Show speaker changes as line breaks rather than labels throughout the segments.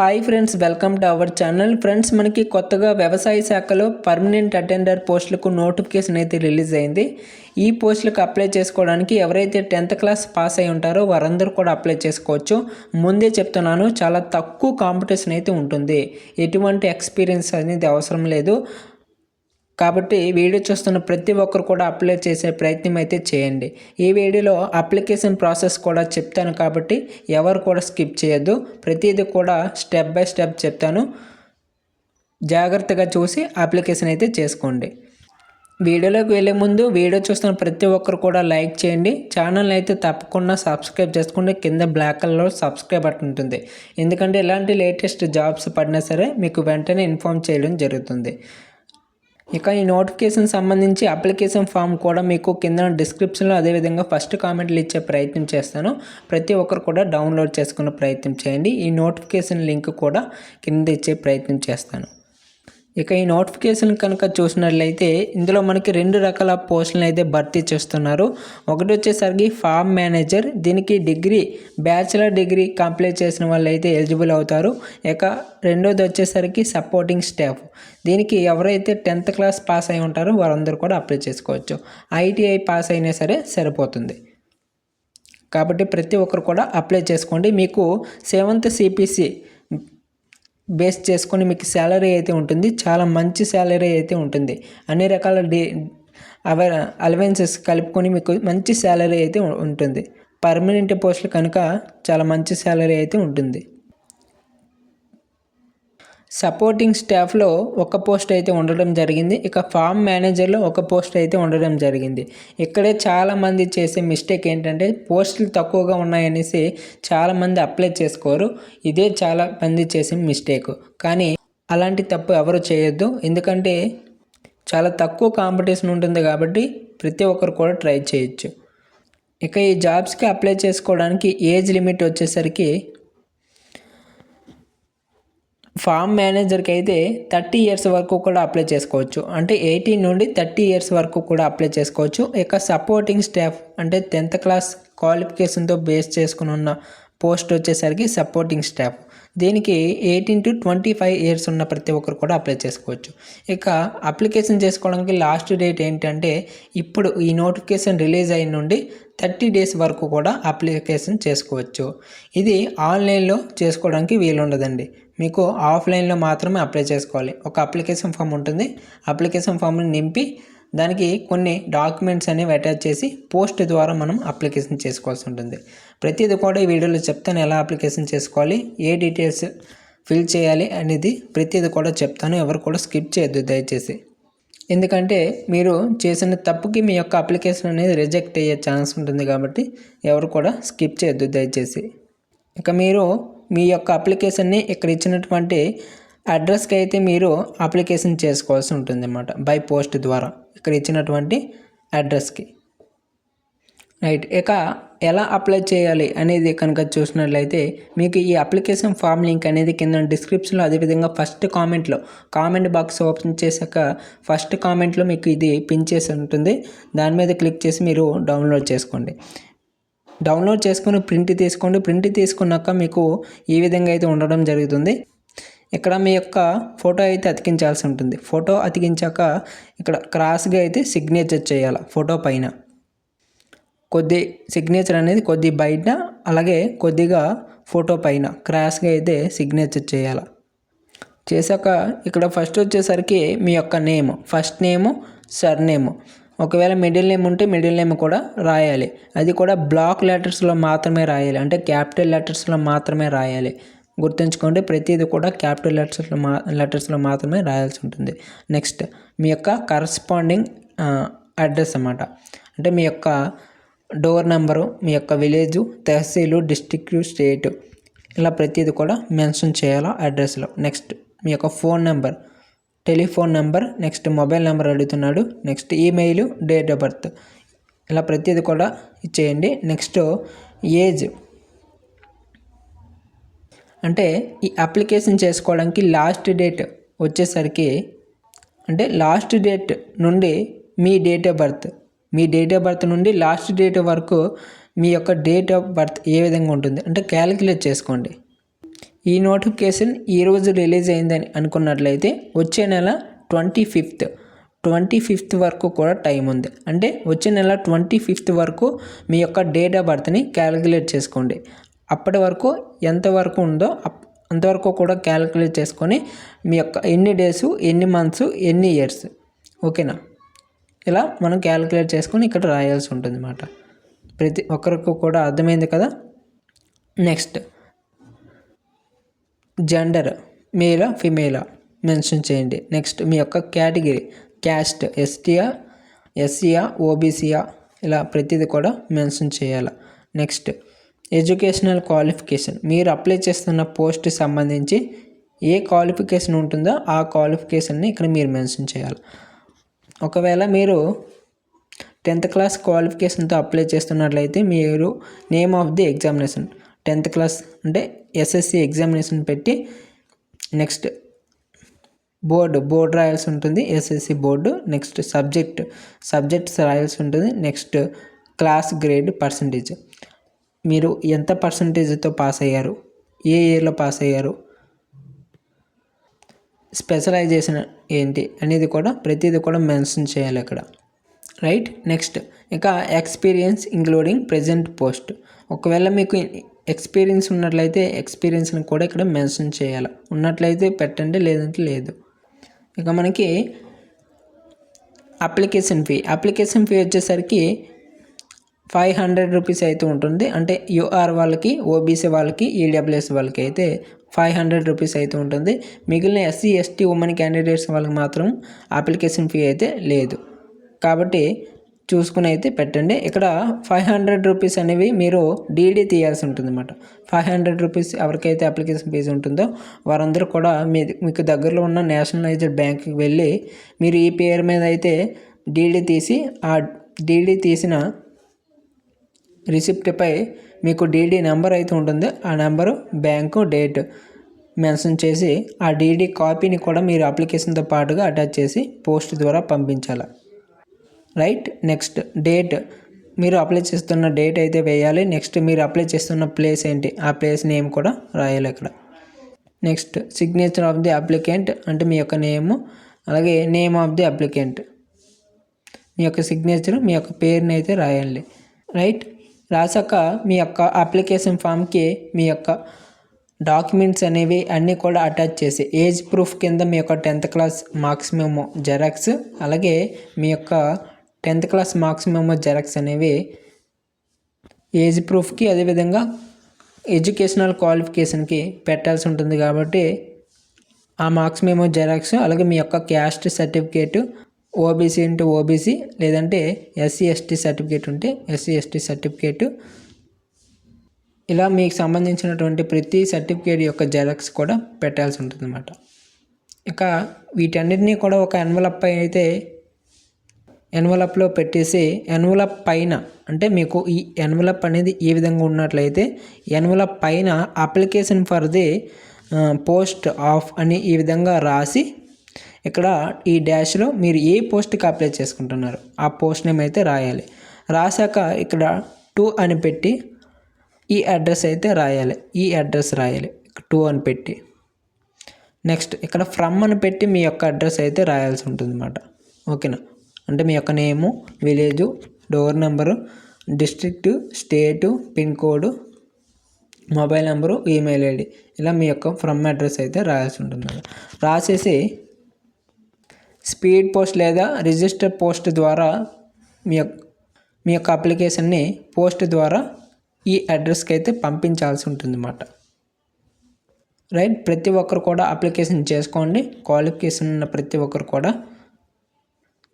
Hi friends welcome to our channel friends మనకి కొత్తగా వ్యవసాయ శాఖలో పర్మనెంట్ అటెండర్ పోస్టులకు నోటిఫికేషన్ అయితే రిలీజ్ అయింది. ఈ పోస్టులకు అప్లై చేసుకోవడానికి ఎవరైతే టెన్త్ క్లాస్ పాస్ అయి ఉంటారో వారందరూ కూడా అప్లై చేసుకోవచ్చు. ముందే చెప్తున్నాను చాలా తక్కువ కాంపిటీషన్ అయితే ఉంటుంది. ఎటువంటి ఎక్స్పీరియన్స్ అనేది అవసరం లేదు. కాబట్టి వీడియో చూస్తున్న ప్రతి ఒక్కరు కూడా అప్లై చేసే ప్రయత్నం అయితే చేయండి. ఈ వీడియోలో అప్లికేషన్ ప్రాసెస్ కూడా చెప్తాను కాబట్టి ఎవరు కూడా స్కిప్ చేయొద్దు. ప్రతిదీ కూడా స్టెప్ బై స్టెప్ చెప్తాను. జాగ్రత్తగా చూసి అప్లికేషన్ అయితే చేసుకోండి. వీడియోలోకి వెళ్ళే ముందు వీడియో చూస్తున్న ప్రతి ఒక్కరు కూడా లైక్ చేయండి. ఛానల్ అయితే తప్పకుండా సబ్స్క్రైబ్ చేసుకోండి. కింద బ్లాక్ కలర్లో సబ్స్క్రైబ్ బటన్ ఉంటుంది. ఎందుకంటే ఇలాంటి లేటెస్ట్ జాబ్స్ పడినా సరే మీకు వెంటనే ఇన్ఫామ్ చేయడం జరుగుతుంది. ఇక ఈ నోటిఫికేషన్ సంబంధించి అప్లికేషన్ ఫామ్ కూడా మీకు కింద డిస్క్రిప్షన్లో అదేవిధంగా ఫస్ట్ కామెంట్లు ఇచ్చే ప్రయత్నం చేస్తాను. ప్రతి ఒక్కరు కూడా డౌన్లోడ్ చేసుకునే ప్రయత్నం చేయండి. ఈ నోటిఫికేషన్ లింక్ కూడా కింద ఇచ్చే ప్రయత్నం చేస్తాను. ఇక ఈ నోటిఫికేషన్ కనుక చూసినట్లయితే ఇందులో మనకి రెండు రకాల పోస్టులను అయితే భర్తీ చేస్తున్నారు. ఒకటి వచ్చేసరికి ఫామ్ మేనేజర్ దీనికి డిగ్రీ బ్యాచిలర్ డిగ్రీ కంప్లీట్ చేసిన వాళ్ళు అయితే ఎలిజిబుల్ అవుతారు. ఇక రెండోది వచ్చేసరికి సపోర్టింగ్ స్టాఫ్ దీనికి ఎవరైతే టెన్త్ క్లాస్ పాస్ అయి ఉంటారో వారందరూ కూడా అప్లై చేసుకోవచ్చు. ఐటీఐ పాస్ అయినా సరే సరిపోతుంది. కాబట్టి ప్రతి ఒక్కరు కూడా అప్లై చేసుకోండి. మీకు సెవెంత్ సిపిసి బేస్ చేసుకొని మీకు శాలరీ అయితే ఉంటుంది. చాలా మంచి శాలరీ అయితే ఉంటుంది. అన్ని రకాల డి అవ అలవెన్సెస్ కలుపుకొని మీకు మంచి శాలరీ అయితే ఉంటుంది. పర్మనెంట్ పోస్టులు కనుక చాలా మంచి శాలరీ అయితే ఉంటుంది. సపోర్టింగ్ స్టాఫ్లో ఒక పోస్ట్ అయితే ఉండడం జరిగింది. ఇక ఫామ్ మేనేజర్లో ఒక పోస్ట్ అయితే ఉండడం జరిగింది. ఇక్కడే చాలామంది చేసే మిస్టేక్ ఏంటంటే పోస్టులు తక్కువగా ఉన్నాయనేసి చాలామంది అప్లై చేసుకోరు. ఇదే చాలా మంది చేసే మిస్టేక్. కానీ అలాంటి తప్పు ఎవరు చేయొద్దు. ఎందుకంటే చాలా తక్కువ కాంపిటీషన్ ఉంటుంది కాబట్టి ప్రతి ఒక్కరు కూడా ట్రై చేయొచ్చు. ఇక ఈ జాబ్స్కి అప్లై చేసుకోవడానికి ఏజ్ లిమిట్ వచ్చేసరికి ఫామ్ మేనేజర్కి అయితే థర్టీ ఇయర్స్ వరకు కూడా అప్లై చేసుకోవచ్చు. అంటే ఎయిటీన్ నుండి థర్టీ ఇయర్స్ వరకు కూడా అప్లై చేసుకోవచ్చు. ఇక సపోర్టింగ్ స్టాఫ్ అంటే టెన్త్ క్లాస్ క్వాలిఫికేషన్తో బేస్ చేసుకుని ఉన్న పోస్ట్ వచ్చేసరికి సపోర్టింగ్ స్టాఫ్. దీనికి eighteen to twenty five years ఉన్న ప్రతి ఒక్కరు కూడా అప్లై చేసుకోవచ్చు. ఇక అప్లికేషన్ చేసుకోవడానికి లాస్ట్ డేట్ ఏంటంటే ఇప్పుడు ఈ నోటిఫికేషన్ రిలీజ్ అయిన నుండి థర్టీ డేస్ వరకు కూడా అప్లికేషన్ చేసుకోవచ్చు. ఇది ఆన్లైన్లో చేసుకోవడానికి వీలుండదండి. మీకు ఆఫ్లైన్లో మాత్రమే అప్లై చేసుకోవాలి. ఒక అప్లికేషన్ ఫామ్ ఉంటుంది. అప్లికేషన్ ఫామ్ని నింపి దానికి కొన్ని డాక్యుమెంట్స్ అనేవి అటాచ్ చేసి పోస్ట్ ద్వారా మనం అప్లికేషన్ చేసుకోవాల్సి ఉంటుంది. ప్రతిది కూడా ఈ వీడియోలో చెప్తాను ఎలా అప్లికేషన్ చేసుకోవాలి ఏ డీటెయిల్స్ ఫిల్ చేయాలి అనేది ప్రతిది కూడా చెప్తాను ఎవరు కూడా స్కిప్ చేయొద్దు దయచేసి. ఎందుకంటే మీరు చేసిన తప్పుకి మీ యొక్క అప్లికేషన్ అనేది రిజెక్ట్ అయ్యే ఛాన్స్ ఉంటుంది కాబట్టి ఎవరు కూడా స్కిప్ చేయొద్దు దయచేసి. ఇక మీరు మీ యొక్క అప్లికేషన్ని ఇక్కడ ఇచ్చినటువంటి అడ్రస్కి అయితే మీరు అప్లికేషన్ చేసుకోవాల్సి ఉంటుంది అన్నమాట బై పోస్ట్ ద్వారా ఇక్కడ ఇచ్చినటువంటి అడ్రస్కి. రైట్. ఇక ఎలా అప్లై చేయాలి అనేది కనుక చూసినట్లయితే మీకు ఈ అప్లికేషన్ ఫామ్ లింక్ అనేది కింద డిస్క్రిప్షన్లో అదేవిధంగా ఫస్ట్ కామెంట్లో కామెంట్ బాక్స్ ఓపెన్ చేశాక ఫస్ట్ కామెంట్లో మీకు ఇది పిన్ చేసి ఉంటుంది. దాని మీద క్లిక్ చేసి మీరు డౌన్లోడ్ చేసుకోండి. డౌన్లోడ్ చేసుకొని ప్రింట్ తీసుకోండి. ప్రింట్ తీసుకున్నాక మీకు ఈ విధంగా అయితే ఉండడం జరుగుతుంది. ఇక్కడ మీ యొక్క ఫోటో అయితే అతికించాల్సి ఉంటుంది. ఫోటో అతికించాక ఇక్కడ క్రాస్గా అయితే సిగ్నేచర్ చేయాలి ఫోటో పైన. కొద్ది సిగ్నేచర్ అనేది కొద్ది బయట అలాగే కొద్దిగా ఫోటో పైన క్రాస్గా అయితే సిగ్నేచర్ చేయాలి. చేశాక ఇక్కడ ఫస్ట్ వచ్చేసరికి మీ యొక్క name first name sir name ఒకవేళ మిడిల్ నేమ్ ఉంటే మిడిల్ నేమ్ కూడా రాయాలి. అది కూడా బ్లాక్ లెటర్స్లో మాత్రమే రాయాలి. అంటే క్యాపిటల్ లెటర్స్లో మాత్రమే రాయాలి. గుర్తుంచుకోండి ప్రతిదీ కూడా క్యాపిటల్ లెటర్స్లో మా లెటర్స్లో మాత్రమే రాయాల్సి ఉంటుంది. నెక్స్ట్ మీ యొక్క కరస్పాండింగ్ అడ్రస్ అన్నమాట. అంటే మీ యొక్క డోర్ నెంబరు మీ యొక్క విలేజు తహసీలు డిస్టిక్ స్టేట్. ఇలా ప్రతిదీ కూడా మెన్షన్ చేయాలా అడ్రస్లో నెక్స్ట్ మీ యొక్క phone number. Telephone number next mobile number అడుగుతున్నాడు. Next email date of birth. ఇలా ప్రతిదీ కూడా ఇచ్చేయండి. Next age. అంటే ఈ అప్లికేషన్ చేసుకోవడానికి లాస్ట్ డేట్ వచ్చేసరికి అంటే లాస్ట్ డేట్ నుండి మీ డేట్ ఆఫ్ బర్త్ మీ డేట్ ఆఫ్ బర్త్ నుండి లాస్ట్ డేట్ వరకు మీ యొక్క డేట్ ఆఫ్ బర్త్ ఏ విధంగా ఉంటుంది అంటే క్యాలిక్యులేట్ చేసుకోండి. ఈ నోటిఫికేషన్ ఈరోజు రిలీజ్ అయిందని అనుకున్నట్లయితే వచ్చే నెల ట్వంటీ ఫిఫ్త్ ట్వంటీ ఫిఫ్త్ వరకు కూడా టైం ఉంది. అంటే వచ్చే నెల ట్వంటీ ఫిఫ్త్ వరకు మీ యొక్క డేట్ ఆఫ్ బర్త్ని క్యాలిక్యులేట్ చేసుకోండి. అప్పటి వరకు ఎంతవరకు ఉందో అంతవరకు కూడా క్యాలిక్యులేట్ చేసుకొని మీ యొక్క ఎన్ని డేస్ ఎన్ని మంత్స్ ఎన్ని ఇయర్స్. ఓకేనా? ఇలా మనం క్యాలిక్యులేట్ చేసుకొని ఇక్కడ రాయాల్సి ఉంటుంది అన్నమాట ప్రతి ఒక్కరికి కూడా అర్థమైంది కదా? నెక్స్ట్. జెండర్ మేలా ఫిమేలా మెన్షన్ చేయండి. నెక్స్ట్ మీ యొక్క కేటగిరీ. క్యాస్ట్ ఎస్టీయా ఎస్సీయా ఓబీసీయా ఇలా ప్రతిదీ కూడా మెన్షన్ చేయాలి. నెక్స్ట్. Educational qualification. మీరు అప్లై చేస్తున్న పోస్ట్ సంబంధించి ఏ క్వాలిఫికేషన్ ఉంటుందో ఆ క్వాలిఫికేషన్ని ఇక్కడ మీరు మెన్షన్ చేయాలి. ఒకవేళ మీరు టెన్త్ క్లాస్ క్వాలిఫికేషన్తో అప్లై చేస్తున్నట్లయితే మీరు name of the examination tenth class అంటే ఎస్ఎస్సి ఎగ్జామినేషన్ పెట్టి నెక్స్ట్ బోర్డు బోర్డు రాయాల్సి ఉంటుంది SSC board next subject subjects రాయాల్సి ఉంటుంది నెక్స్ట్ క్లాస్ గ్రేడ్ పర్సంటేజ్. మీరు ఎంత పర్సంటేజ్తో పాస్ అయ్యారు ఏ ఇయర్లో పాస్ అయ్యారు స్పెషలైజేషన్ ఏంటి అనేది కూడా ప్రతిదీ కూడా మెన్షన్ చేయాలి అక్కడ. రైట్? నెక్స్ట్ ఇక ఎక్స్పీరియన్స్ ఇంక్లూడింగ్ ప్రజెంట్ పోస్ట్. ఒకవేళ మీకు ఎక్స్పీరియన్స్ ఉన్నట్లయితే ఎక్స్పీరియన్స్ని కూడా ఇక్కడ మెన్షన్ చేయాలి. ఉన్నట్లయితే పెట్టండి లేదంటే లేదు. ఇక మనకి అప్లికేషన్ ఫీ. అప్లికేషన్ ఫీ వచ్చేసరికి ఫైవ్ హండ్రెడ్ రూపీస్ అయితే ఉంటుంది. అంటే యూఆర్ వాళ్ళకి ఓబీసీ వాళ్ళకి ఈడబ్ల్యూఎస్ వాళ్ళకి అయితే ఫైవ్ హండ్రెడ్ రూపీస్ అయితే ఉంటుంది. మిగిలిన ఎస్సీ ఎస్టీ ఉమెన్ క్యాండిడేట్స్ వాళ్ళకి మాత్రం అప్లికేషన్ ఫీ అయితే లేదు. కాబట్టి చూసుకుని అయితే పెట్టండి. ఇక్కడ ఫైవ్ హండ్రెడ్ రూపీస్ అనేవి మీరు డీడీ తీయాల్సి ఉంటుంది అనమాట ఫైవ్ హండ్రెడ్ రూపీస్ ఎవరికైతే అప్లికేషన్ ఫీజు ఉంటుందో వారందరూ కూడా మీ మీకు దగ్గరలో ఉన్న నేషనలైజ్డ్ బ్యాంక్కి వెళ్ళి మీరు ఈ పేరు మీద అయితే డీడీ తీసి ఆ డీడీ తీసిన రిసిప్ట్పై మీకు డీడీ నెంబర్ అయితే ఉంటుంది. ఆ నెంబరు బ్యాంకు డేట్ మెన్షన్ చేసి ఆ డీడీ కాపీని కూడా మీరు అప్లికేషన్తో పాటుగా అటాచ్ చేసి పోస్ట్ ద్వారా పంపించాలి. Right next date. మీరు అప్లై చేస్తున్న డేట్ అయితే వేయాలి. నెక్స్ట్ మీరు అప్లై చేస్తున్న ప్లేస్ ఏంటి? ఆ ప్లేస్ నేమ్ కూడా రాయాలి ఇక్కడ. Next signature of the applicant అంటే మీ యొక్క నేము అలాగే నేమ్ ఆఫ్ ది అప్లికెంట్. మీ యొక్క సిగ్నేచర్ మీ యొక్క పేరుని అయితే రాయాలి. రైట్ రాసాక మీ యొక్క అప్లికేషన్ ఫామ్కి మీ యొక్క డాక్యుమెంట్స్ అనేవి అన్నీ కూడా అటాచ్ చేసి ఏజ్ ప్రూఫ్ కింద మీ యొక్క tenth class marks memo xerox అలాగే మీ యొక్క tenth class marks memo xerox అనేవి ఏజ్ ప్రూఫ్కి అదేవిధంగా ఎడ్యుకేషనల్ క్వాలిఫికేషన్కి పెట్టాల్సి ఉంటుంది కాబట్టి ఆ మార్క్స్ మేము జెరాక్స్ అలాగే మీ యొక్క క్యాస్ట్ సర్టిఫికేటు ఓబీసీ అంటే ఓబీసీ లేదంటే ఎస్సీ ఎస్టీ సర్టిఫికేట్ ఉంటే ఎస్సీ ఎస్టీ సర్టిఫికేట్ ఇలా మీకు సంబంధించినటువంటి ప్రతి సర్టిఫికేట్ యొక్క జెరాక్స్ కూడా పెట్టాల్సి ఉంటుంది అన్నమాట ఇక వీటన్నిటినీ కూడా ఒక ఎన్వలప్ అయితే ఎన్వలప్లో పెట్టేసి ఎన్వలప్ పైన అంటే మీకు ఈ ఎన్వలప్ అనేది ఏ విధంగా ఉన్నట్లయితే ఎన్వలప్ పైన application for the post of అని ఈ విధంగా రాసి ఇక్కడ ఈ డాష్లో మీరు ఏ పోస్ట్కి అప్లై చేసుకుంటున్నారు? ఆ పోస్ట్ నేమ్ అయితే రాయాలి. రాశాక ఇక్కడ టూ అని పెట్టి ఈ అడ్రస్ అయితే రాయాలి. ఈ అడ్రస్ రాయాలి. టూ అని పెట్టి. నెక్స్ట్ ఇక్కడ ఫ్రమ్ అని పెట్టి మీ యొక్క అడ్రస్ అయితే రాయాల్సి ఉంటుంది అన్నమాట ఓకేనా? అంటే మీ యొక్క name village door number district state pin code mobile number email ID ఇలా మీ యొక్క ఫ్రమ్ అడ్రస్ అయితే రాయాల్సి ఉంటుంది రాసేసి స్పీడ్ పోస్ట్ లేదా రిజిస్టర్ పోస్ట్ ద్వారా మీ యొక్క మీ యొక్క అప్లికేషన్ని పోస్ట్ ద్వారా ఈ అడ్రస్కి అయితే పంపించాల్సి ఉంటుంది అన్నమాట రైట్? ప్రతి ఒక్కరు కూడా అప్లికేషన్ చేసుకోండి. క్వాలిఫికేషన్ ఉన్న ప్రతి ఒక్కరు కూడా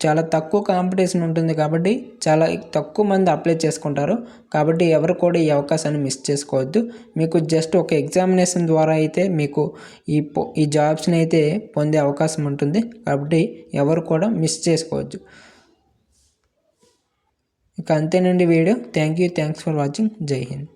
చాలా తక్కువ కాంపిటీషన్ ఉంటుంది కాబట్టి చాలా తక్కువ మంది అప్లై చేసుకుంటారు. కాబట్టి ఎవరు కూడా ఈ అవకాశాన్ని మిస్ చేసుకోవద్దు. మీకు జస్ట్ ఒక ఎగ్జామినేషన్ ద్వారా అయితే మీకు ఈ ఈ జాబ్స్ని అయితే పొందే అవకాశం ఉంటుంది. కాబట్టి ఎవరు కూడా మిస్ చేసుకోవద్దు. ఇక అంతేనండి video. Thank you thanks for watching జై హింద్